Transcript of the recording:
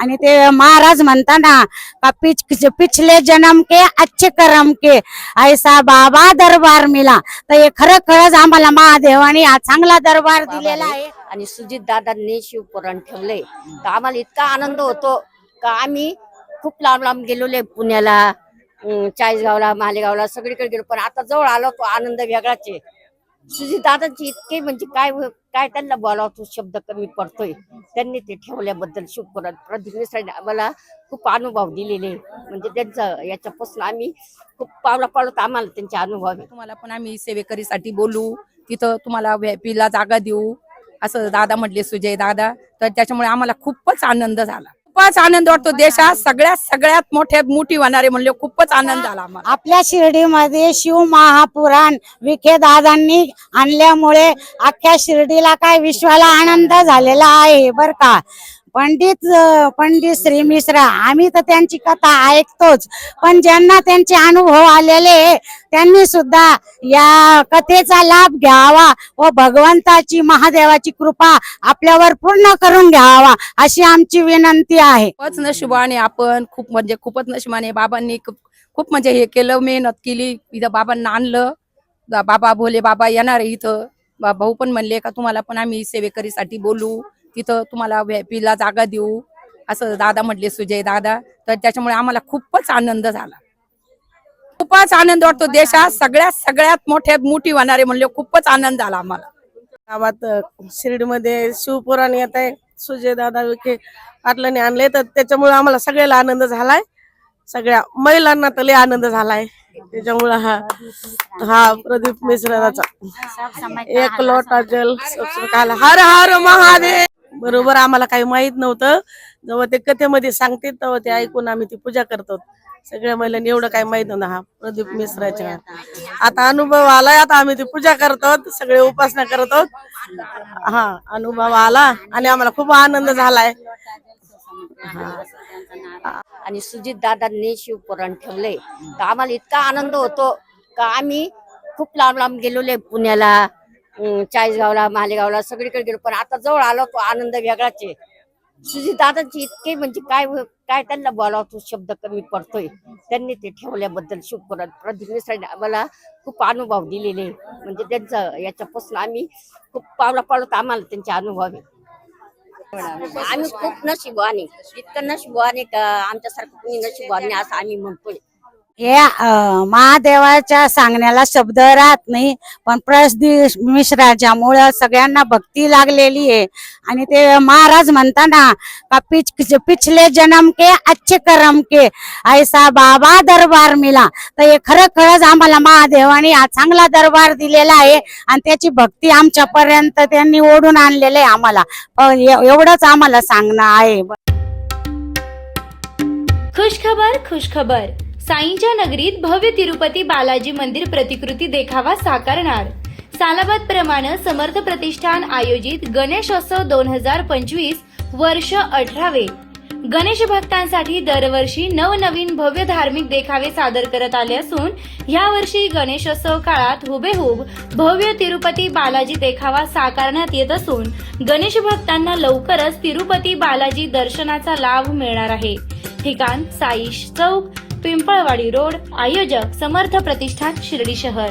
आणि ते महाराज म्हणताना का पिछ पिछले जन्म के अच्छे कर्म के ऐसा बाबा दरबार मिला. तर हे खरं खरंच आम्हाला महादेवाने हा चांगला दरबार दिलेला आहे. आणि सुजित दादांनी शिवपुराण ठेवले. तर आम्हाला इतका आनंद होतो का आम्ही खूप लांब लांब गेलेलो पुण्याला चाळीसगावला मालेगावला सगळीकडे गेलो. पण आता जवळ आलो तो आनंद वेगळाच आहे. सुजित दादाची इतके म्हणजे काय काय त्यांना बोलावं तो शब्द कमी पडतोय. त्यांनी ते ठेवल्याबद्दल शिवपुराण प्रदीप मिश्राने आम्हाला खूप अनुभव दिलेले. म्हणजे त्यांचं याच्यापासून आम्ही खूप पावला पावलं आम्हाला त्यांचे अनुभव. तुम्हाला पण आम्ही सेवेकरीसाठी बोलू. तिथं तुम्हाला व्यापीला जागा देऊ. असं दादा म्हटले सुजय दादा. तर त्याच्यामुळे आम्हाला खूपच आनंद झाला. खूपच आनंद वाटतो देशात. सगळ्यात सगळ्यात मोठ्या मोठी होणारे म्हणले खूपच आनंद झाला आम्हाला. आपल्या शिर्डीमध्ये शिव महापुराण विखे दादांनी आणल्यामुळे अख्ख्या शिर्डीला काय विश्वाला आनंद झालेला आहे बर का? पंडित पंडित श्री मिश्रा आम्ही तर त्यांची कथा ऐकतोच. पण ज्यांना त्यांचे अनुभव आलेले त्यांनी सुद्धा या कथेचा लाभ घ्यावा व भगवंताची महादेवाची कृपा आपल्यावर पूर्ण करून घ्यावा अशी आमची विनंती आहे. खूपच नशिबाने आपण खूप म्हणजे खूपच नशिबाने बाबांनी खूप खूप म्हणजे हे केलं मेहनत केली इथं बाबांना आणलं. बाबा भोले बाबा येणार इथं. बा- भाऊ पण म्हणले का तुम्हाला पण आम्ही सेवेकरीसाठी बोलू? तिथं तुम्हाला व्यापीला जागा देऊ. असं दादा म्हटले सुजय दादा. तर त्याच्यामुळे आम्हाला खूपच आनंद झाला. खूपच आनंद वाटतो देशात. सगळ्यात सगळ्यात मोठ्या मोठी होणारे म्हणले खूपच आनंद झाला आम्हाला. गावात शिर्डीमध्ये शिवपुराण येत आहे. सुजय दादा विखे पाटलांनी आणले. तर त्याच्यामुळे आम्हाला सगळ्याला आनंद झालाय. सगळ्या महिलांना तर लय आनंद झालाय. त्याच्यामुळे हा हा प्रदीप मिश्राचा. एक लोटा जल. हर हर महादेव! बरोबर आम्हाला काही माहीत नव्हतं. जेव्हा ते कथेमध्ये सांगते तेव्हा ते ऐकून आम्ही ती पूजा करतो. सगळ्या महिलांनी एवढं काही माहीत नव्हतं हा प्रदीप मिश्राच्या. आता अनुभव आलाय आता आम्ही ती पूजा करतो सगळे उपासना करतो. हा अनुभव आला आणि आम्हाला खूप आनंद झालाय. आणि सुजित दादांनी शिवपुराण ठेवले तर आम्हाला इतका आनंद होतो का आम्ही खूप लांब लांब गेलेलो पुण्याला. चाळीसगावला मालेगावला सगळीकडे गेलो. पण आता जवळ आलो तो आनंद वेगळाच आहे. दादांची इतके म्हणजे काय काय त्यांना बोलावं तो शब्द कमी पडतोय. त्यांनी ते ठेवल्याबद्दल शिवपुराण प्रदीप मिश्राने आम्हाला खूप अनुभव दिलेले. म्हणजे त्यांचं याच्यापासून आम्ही खूप पावला पावलं आम्हाला त्यांचे अनुभव. आहे आम्ही खूप नशिबवाने इतकं नशिबवाने का आमच्यासारखं कुणी नशिबवाने असं आम्ही म्हणतोय. हे महादेवाच्या सांगण्याला शब्द राहत नाही पण प्रदीप मिश्राच्या मुळे सगळ्यांना भक्ती लागलेली आहे. आणि ते महाराज म्हणताना का पिछ पिछले जन्म के अच्छे करम के ऐसा बाबा दरबार मिला. तर हे खरं खरंच आम्हाला महादेवाने हा चांगला दरबार दिलेला आहे आणि त्याची भक्ती आमच्यापर्यंत त्यांनी ओढून आणलेलं आहे आम्हाला. पण एवढंच आम्हाला सांगणं आहे. खुशखबर खुशखबर साईंच्या नगरीत भव्य तिरुपती बालाजी मंदिर प्रतिकृती देखावा साकारणार. सालाबाद प्रमाणे समर्थ प्रतिष्ठान आयोजित गणेशोत्सव दोन हजार पंचवीस वर्ष अठरावे. गणेश भक्तांसाठी दरवर्षी नवनवीन भव्य धार्मिक देखावे सादर करत आले असून यावर्षी गणेशोत्सव काळात हुबेहूब भव्य तिरुपती बालाजी देखावा साकारण्यात येत असून गणेश भक्तांना लवकरच तिरुपती बालाजी दर्शनाचा लाभ मिळणार आहे. ठिकाण साईश चौक पिंपळवाडी रोड आयोजक समर्थ प्रतिष्ठान शिर्डी शहर.